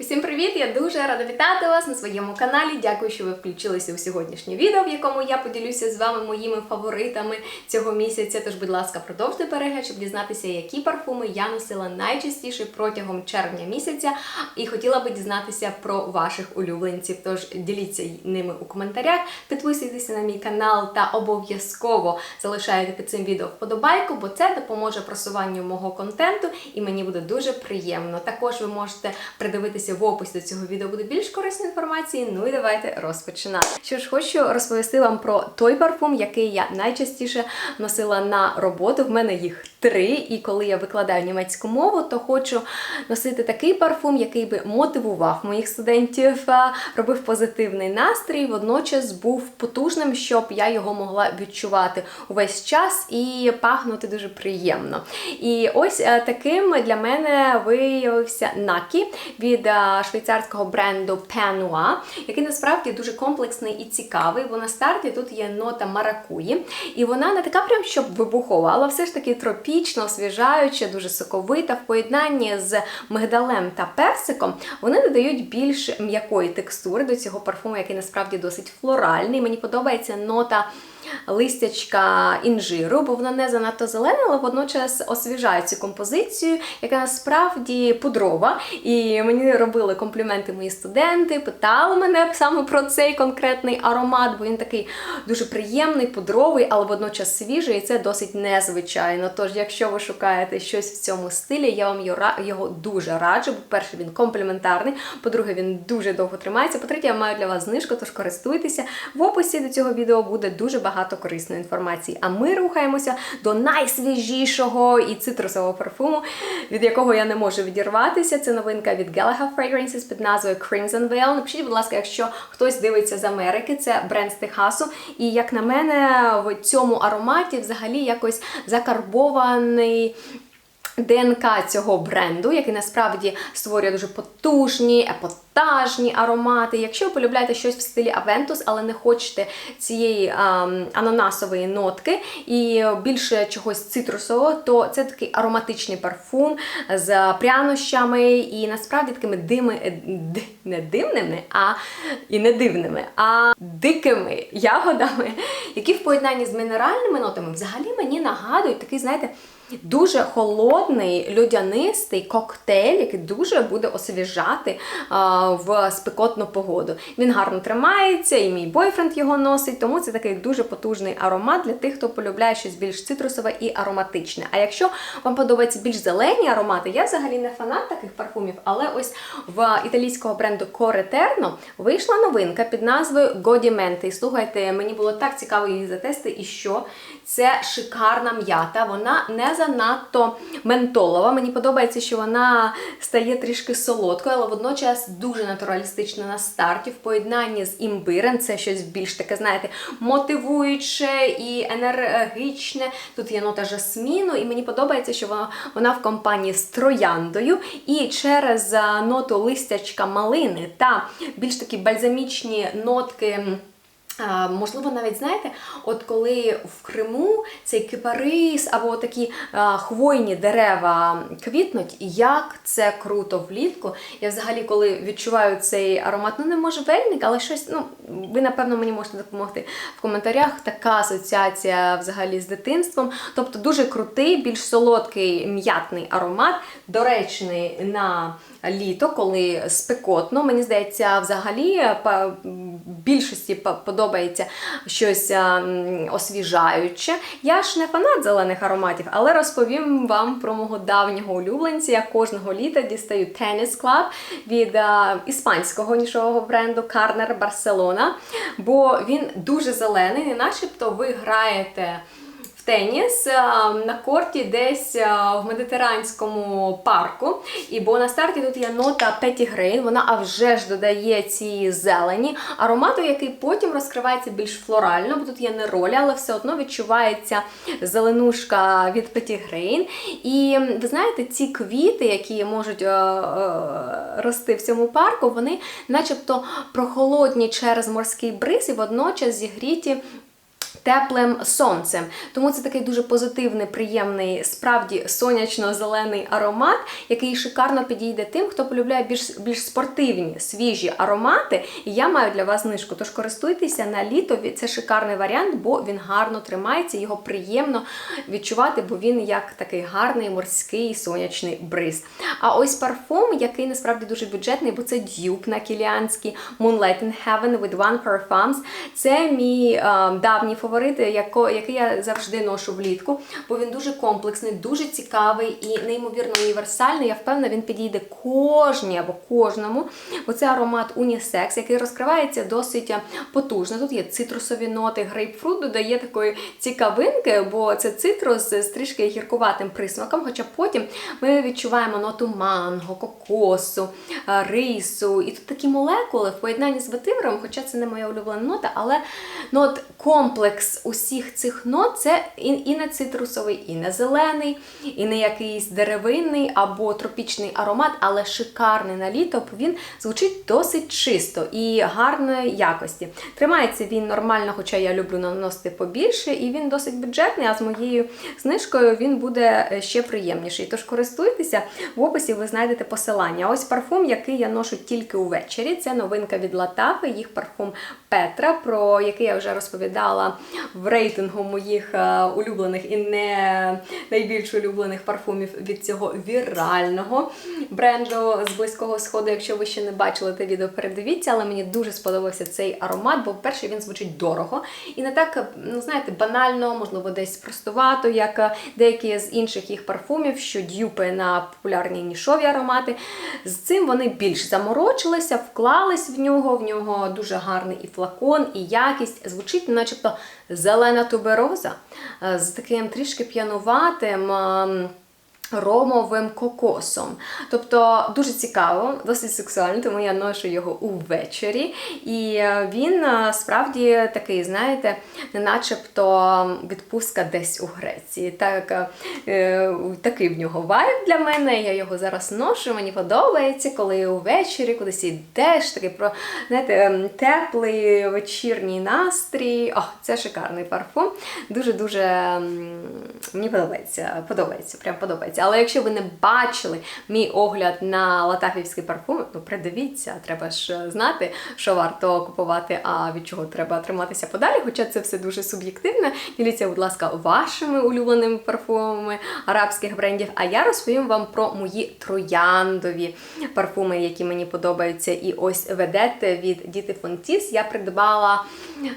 Усім привіт! Я дуже рада вітати вас на своєму каналі. Дякую, що ви включилися у сьогоднішнє відео, в якому я поділюся з вами моїми фаворитами цього місяця. Тож, будь ласка, продовжте перегляд, щоб дізнатися, які парфуми я носила найчастіше протягом червня місяця. І хотіла би дізнатися про ваших улюбленців. Тож діліться ними у коментарях, підписуйтеся на мій канал та обов'язково залишайте під цим відео вподобайку, бо це допоможе просуванню мого контенту і мені буде дуже приємно. Також ви можете придивитися в описі до цього відео буде більш корисної інформації. Ну і давайте розпочинати. Що ж, хочу розповісти вам про той парфум, який я найчастіше носила на роботу. В мене їх три. І коли я викладаю німецьку мову, то хочу носити такий парфум, який би мотивував моїх студентів, робив позитивний настрій, водночас був потужним, щоб я його могла відчувати увесь час і пахнути дуже приємно. І ось е, таким для мене виявився Накі від е, швейцарського бренду Panua, який насправді дуже комплексний і цікавий. Бо на старті тут є нота маракуї, і вона не така прям щоб вибухова, але все ж таки тропічно, освіжаюча, дуже соковита в поєднанні з мигдалем та персиком. Вони додають більш м'якої текстури до цього парфуму, який насправді досить флоральний. Мені подобається нота листячка інжиру, бо вона не занадто зелена, але водночас освіжає цю композицію, яка насправді пудрова. І мені робили компліменти мої студенти, питали мене саме про цей конкретний аромат, бо він такий дуже приємний, пудровий, але водночас свіжий, і це досить незвичайно. Тож, якщо ви шукаєте щось в цьому стилі, я вам його дуже раджу. Бо, перше, він компліментарний, по-друге, він дуже довго тримається. По-третє, я маю для вас знижку, тож користуйтеся. В описі до цього відео буде дуже багато корисної інформації. А ми рухаємося до найсвіжішого і цитрусового парфуму, від якого я не можу відірватися. Це новинка від Gallagher Fragrances під назвою Crimson Veil. Напишіть, будь ласка, якщо хтось дивиться з Америки, це бренд з Техасу. І як на мене, в цьому ароматі взагалі якось закарбований. ДНК цього бренду, який насправді створює дуже потужні, епатажні аромати. Якщо ви полюбляєте щось в стилі Aventus, але не хочете цієї ем, ананасової нотки і більше чогось цитрусового, то це такий ароматичний парфум з прянощами і насправді такими дими, е, не дивними, а і не дивними, а дикими ягодами, які в поєднанні з мінеральними нотами взагалі мені нагадують такий, знаєте. Дуже холодний льодянистий коктейль, який дуже буде освіжати а, в спекотну погоду. Він гарно тримається, і мій бойфренд його носить, тому це такий дуже потужний аромат для тих, хто полюбляє щось більш цитрусове і ароматичне. А якщо вам подобаються більш зелені аромати, я взагалі не фанат таких парфумів, але ось в італійського бренду Coreterno вийшла новинка під назвою Godimenti. Слухайте, мені було так цікаво її затести, і що це шикарна м'ята. Вона не занадто ментолова. Мені подобається, що вона стає трішки солодкою, але водночас дуже натуралістична на старті в поєднанні з імбирем. Це щось більш таке, знаєте, мотивуюче і енергічне. Тут є нота жасміну, і мені подобається, що вона, вона в компанії з трояндою. І через ноту листячка малини та більш такі бальзамічні нотки. Можливо, навіть знаєте, от коли в Криму цей кипарис або такі хвойні дерева квітнуть, як це круто влітку. Я взагалі, коли відчуваю цей аромат, ну не можжевельник, але щось, ну, ви напевно мені можете допомогти в коментарях. Така асоціація взагалі з дитинством. Тобто дуже крутий, більш солодкий м'ятний аромат, доречний на літо, коли спекотно. Мені здається, взагалі більшості подобається щось освіжаюче. Я ж не фанат зелених ароматів, але розповім вам про мого давнього улюбленця. Я кожного літа дістаю Tennis Club від іспанського нішового бренду Carner Barcelona, бо він дуже зелений, не начебто ви граєте теніс на корті десь в медитеранському парку. І бо на старті тут є нота Petty вона а вже ж додає ці зелені аромату, який потім розкривається більш флорально, бо тут є не ролі, але все одно відчувається зеленушка від Petty І ви знаєте, ці квіти, які можуть е, е, рости в цьому парку, вони начебто прохолодні через морський бриз і водночас зігріті теплим сонцем. Тому це такий дуже позитивний, приємний, справді сонячно-зелений аромат, який шикарно підійде тим, хто полюбляє більш більш спортивні, свіжі аромати. І я маю для вас знижку. Тож користуйтеся на літо. Це шикарний варіант, бо він гарно тримається, його приємно відчувати, бо він як такий гарний морський сонячний бриз. А ось парфум, який насправді дуже бюджетний, бо це дюб на кіліанський Moonlight in Heaven with One Parfums. Це мій е, давній фаворит, яко, який я завжди ношу влітку, бо він дуже комплексний, дуже цікавий і неймовірно універсальний. Я впевнена, він підійде кожній або кожному. Бо це аромат унісекс, який розкривається досить потужно. Тут є цитрусові ноти, грейпфрут додає такої цікавинки, бо це цитрус з трішки гіркуватим присмаком. Хоча потім ми відчуваємо ноту манго, кокосу, е, рису. І тут такі молекули в поєднанні з ветивером, хоча це не моя улюблена нота, але ну, от комплекс усіх цих нот це і, і не цитрусовий, і не зелений, і не якийсь деревинний або тропічний аромат, але шикарний на літо, бо він звучить досить чисто і гарної якості. Тримається він нормально, хоча я люблю наносити побільше, і він досить бюджетний, а з моєю знижкою він буде е, ще приємніший. Тож користуйтеся, в описі ви знайдете посилання. Ось парфум, який я ношу тільки увечері. Це новинка від Латафи, їх парфум Петра, про який я вже розповідала в рейтингу моїх е, улюблених і не найбільш улюблених парфумів від цього вірального бренду з близького сходу. Якщо ви ще не бачили те відео, передивіться, але мені дуже сподобався цей аромат, бо, перше, він звучить дорого і не так, ну знаєте, банально, можливо, десь простувато, як деякі з інших їх парфумів, що дюпи на популярні нішові аромати. З цим вони більш заморочилися, вклались в нього. В нього дуже гарний і флакон, і якість. Звучить, начебто, зелена тубероза е, з таким трішки п'януватим. Ем, Ромовим кокосом. Тобто дуже цікаво, досить сексуально, тому я ношу його увечері. І е, він е, справді такий, знаєте, начебто відпустка десь у Греції. Так, е, такий в нього вайб для мене. Я його зараз ношу, мені подобається, коли увечері кудись йдеш, такий про знаєте, ем, теплий вечірній настрій. О, це шикарний парфум. Дуже-дуже мені подобається. Подобається, прям подобається. Але якщо ви не бачили мій огляд на латафівський парфум, ну придивіться, треба ж знати, що варто купувати, а від чого треба триматися подалі. Хоча це все дуже суб'єктивне. Діліться, будь ласка, вашими улюбленими парфумами арабських брендів. А я розповім вам про мої трояндові парфуми, які мені подобаються. І ось ведете від Діти Фонтіс. Я придбала е,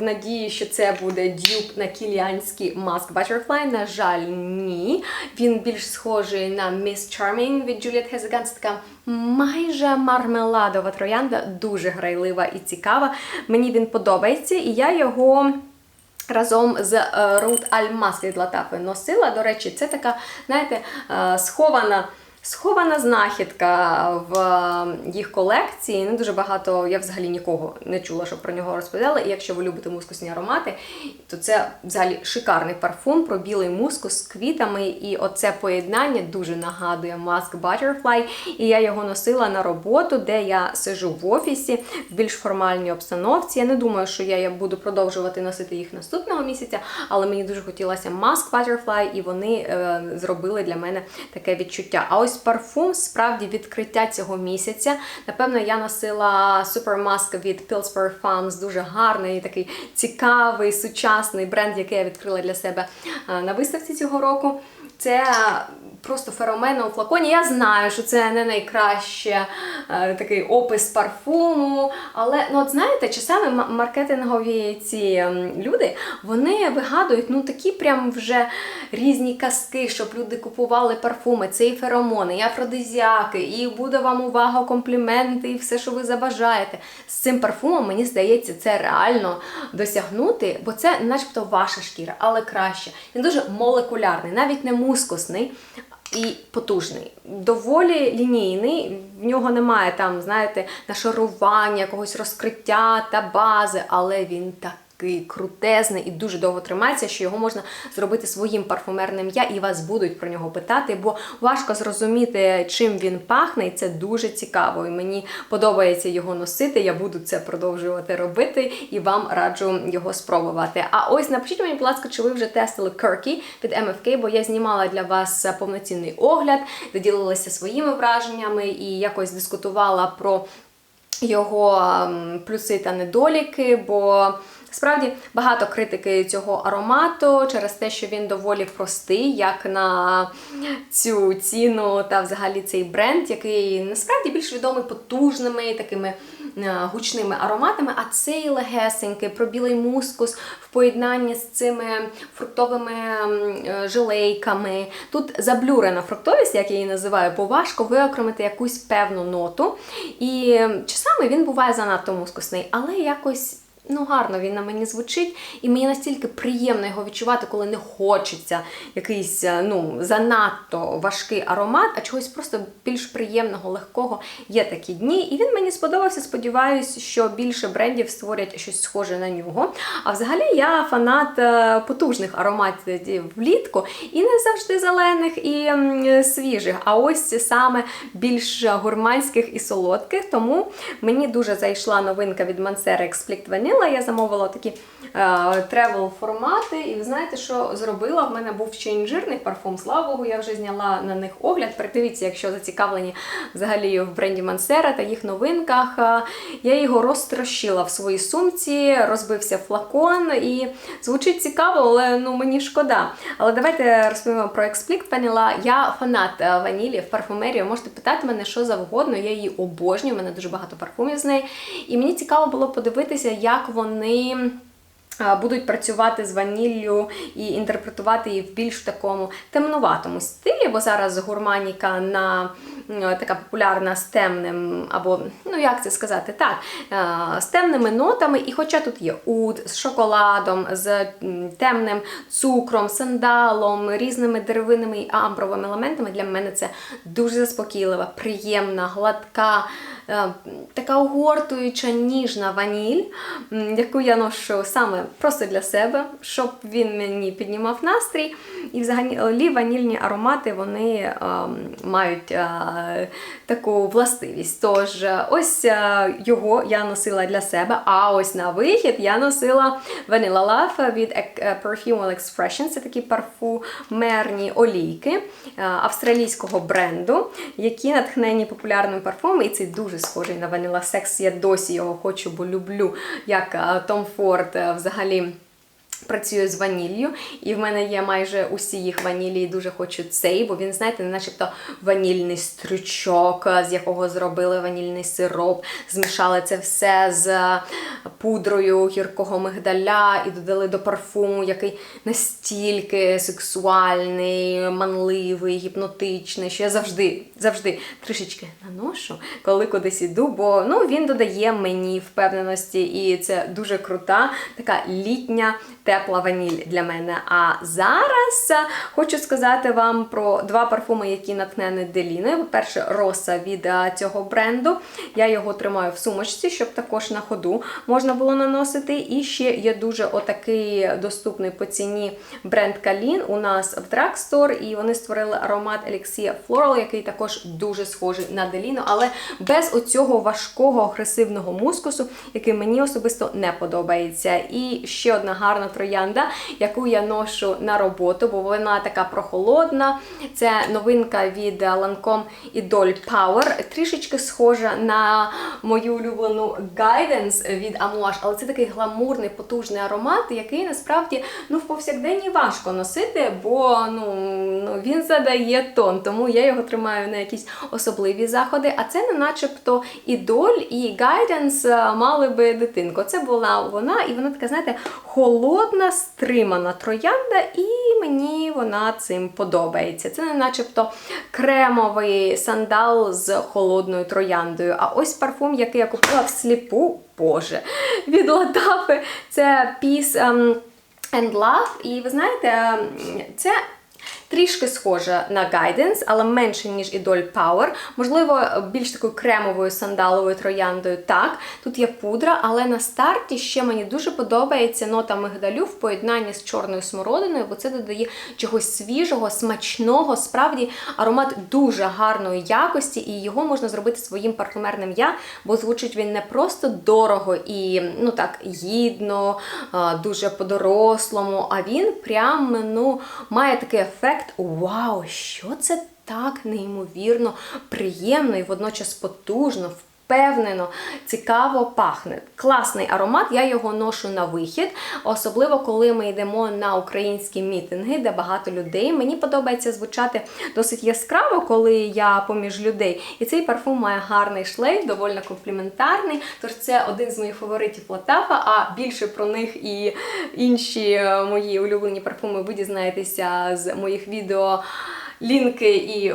в надії, що це буде дюб на кіліанський Mask Butterfly. На жаль, ні. Він більш схожий на Miss Charming від Juliet Hezegan. Така майже мармеладова троянда, дуже грайлива і цікава. Мені він подобається, і я його. Разом з Рут Root Almas від Латафи носила. До речі, це така, знаєте, е, схована. Схована знахідка в е, їх колекції. Не дуже багато, я взагалі нікого не чула, щоб про нього розповідали. І якщо ви любите мускусні аромати, то це взагалі шикарний парфум про білий мускус з квітами. І оце поєднання дуже нагадує Mask Butterfly. І я його носила на роботу, де я сижу в офісі в більш формальній обстановці. Я не думаю, що я буду продовжувати носити їх наступного місяця, але мені дуже хотілося Mask Butterfly, і вони е, зробили для мене таке відчуття. А ось парфум справді відкриття цього місяця. Напевно, я носила супермаск від Pillsbury Farms, дуже гарний, такий цікавий, сучасний бренд, який я відкрила для себе е, на виставці цього року. Це просто феромена у флаконі. Я знаю, що це не найкраще е, такий опис парфуму. Але ну от знаєте, часами маркетингові ці люди вони вигадують ну такі прям вже різні казки, щоб люди купували парфуми. Це і феромони, і афродизіаки, і буде вам увага, компліменти, і все, що ви забажаєте. З цим парфумом, мені здається, це реально досягнути, бо це начебто ваша шкіра, але краще. Він дуже молекулярний, навіть не мускусний. І потужний, доволі лінійний, в нього немає там, знаєте, нашарування, якогось розкриття та бази, але він такий крутезний і дуже довго тримається, що його можна зробити своїм парфумерним я, і вас будуть про нього питати, бо важко зрозуміти, чим він пахне, і це дуже цікаво. І мені подобається його носити. Я буду це продовжувати робити і вам раджу його спробувати. А ось напишіть мені, будь ласка, чи ви вже тестили Kirky від MFK, бо я знімала для вас повноцінний огляд, де ділилася своїми враженнями і якось дискутувала про його ем, плюси та недоліки, бо справді багато критики цього аромату через те, що він доволі простий, як на цю ціну та взагалі цей бренд, який насправді більш відомий потужними такими е, гучними ароматами, а цей легесенький, про білий мускус в поєднанні з цими фруктовими е, жилейками. Тут заблюрена фруктовість, як я її називаю, бо важко виокремити якусь певну ноту. І м, часами він буває занадто мускусний, але якось. Ну, гарно він на мені звучить, і мені настільки приємно його відчувати, коли не хочеться якийсь е, ну, занадто важкий аромат, а чогось просто більш приємного, легкого. Є такі дні. І він мені сподобався. Сподіваюся, що більше брендів створять щось схоже на нього. А взагалі я фанат е, потужних ароматів влітку, і не завжди зелених і свіжих, а ось саме більш гурманських і солодких. Тому мені дуже зайшла новинка від Mansera Explict Vanilla. Я замовила такі тревел формати, і ви знаєте, що зробила? В мене був ще інжирний парфум. Слава Богу, я вже зняла на них огляд. Придивіться, якщо зацікавлені взагалі в бренді Mansera та їх новинках. Е, Я його розтрощила в своїй сумці, розбився флакон і звучить цікаво, але ну мені шкода. Але давайте розповімо про Explict Vanilla. Я фанат е, ванілі в парфумерії. Можете питати мене що завгодно. Я її обожнюю. У мене дуже багато парфумів з неї. І мені цікаво було подивитися, як вони. Будуть працювати з ваніллю і інтерпретувати її в більш такому темнуватому стилі, бо зараз гурманіка на така популярна з темним, або ну як це сказати, так, е, з темними нотами. І хоча тут є уд з шоколадом, з темним цукром, сандалом, різними деревинними і амбровими елементами, для мене це дуже заспокійлива, приємна, гладка. е, Така огортуюча ніжна ваніль, яку я ношу саме просто для себе, щоб він мені піднімав настрій. І взагалі ванільні аромати вони ем, мають е, таку властивість. Тож е, ось е, його я носила для себе, а ось на вихід я носила Vanilla Love від е, Perfume Expression. Це такі парфумерні олійки австралійського бренду, які натхнені популярним парфумом. І цей дуже схожий на Vanilla Sex. Я досі його хочу, бо люблю, як Ford е, взагалі. Працюю з ваніллю, і в мене є майже усі їх ванілі, і дуже хочу цей, бо він, знаєте, начебто ванільний стручок, з якого зробили ванільний сироп, змішали це все з пудрою гіркого мигдаля і додали до парфуму, який настільки сексуальний, манливий, гіпнотичний, що я завжди, завжди трішечки наношу, коли кудись іду, бо ну, він додає мені впевненості, і це дуже крута, така літня тепла ваніль для мене. А зараз хочу сказати вам про два парфуми, які натхнені Деліною. По-перше, роса від цього бренду. Я його тримаю в сумочці, щоб також на ходу можна було наносити. І ще є дуже отакий доступний по ціні бренд Калін у нас в Drugstore, і вони створили аромат Elixir Floral, який також дуже схожий на Деліну, але без оцього важкого агресивного мускусу, який мені особисто не подобається. І ще одна гарна троянда, яку я ношу на роботу, бо вона така прохолодна. Це новинка від Lancome Idol Power. Трішечки схожа на мою улюблену Guidance від Amouage, але це такий гламурний, потужний аромат, який насправді ну, в повсякденні важко носити, бо ну, він задає тон, тому я його тримаю на якісь особливі заходи. А це не начебто ідоль і Guidance мали би дитинку. Це була вона, і вона така, знаєте, холодна, стримана троянда, і мені вона цим подобається. Це не начебто кремовий сандал з холодною трояндою. А ось парфум, який я купила всліпу, боже, від Ладафи, це Peace ем, and Love. І ви знаєте, ем, це Трішки схожа на Guidance, але менше, ніж Idol Power. Можливо, більш такою кремовою сандаловою трояндою. Так, тут є пудра, але на старті ще мені дуже подобається нота мигдалю в поєднанні з чорною смородиною, бо це додає чогось свіжого, смачного. Справді аромат дуже гарної якості, і його можна зробити своїм парфумерним я, бо звучить він не просто дорого і ну так гідно, дуже по-дорослому, а він прям ну, має такий ефект: вау, що це так неймовірно приємно і водночас потужно. Впевнено, цікаво пахне. Класний аромат, я його ношу на вихід, особливо коли ми йдемо на українські мітинги, де багато людей. Мені подобається звучати досить яскраво, коли я поміж людей. І цей парфум має гарний шлейф, доволі компліментарний. Тож це один з моїх фаворитів Латафа, а більше про них і інші мої улюблені парфуми ви дізнаєтеся з моїх відео. Лінки і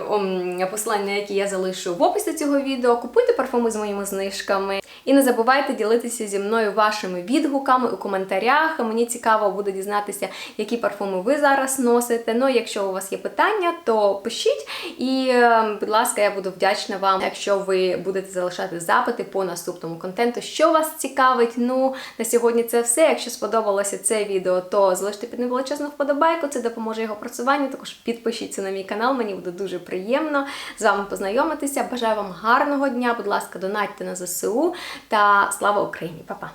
посилання, які я залишу в описі цього відео. Купуйте парфуми з моїми знижками. І не забувайте ділитися зі мною вашими відгуками у коментарях. Мені цікаво буде дізнатися, які парфуми ви зараз носите. Ну, якщо у вас є питання, то пишіть. І, е, будь ласка, я буду вдячна вам, якщо ви будете залишати запити по наступному контенту, що вас цікавить. Ну, на сьогодні це все. Якщо сподобалося це відео, то залиште під ним вподобайку, це допоможе його просуванню. Також підпишіться на мій канал, мені буде дуже приємно з вами познайомитися. Бажаю вам гарного дня, будь ласка, донатьте на ЗСУ та слава Україні! Па-па!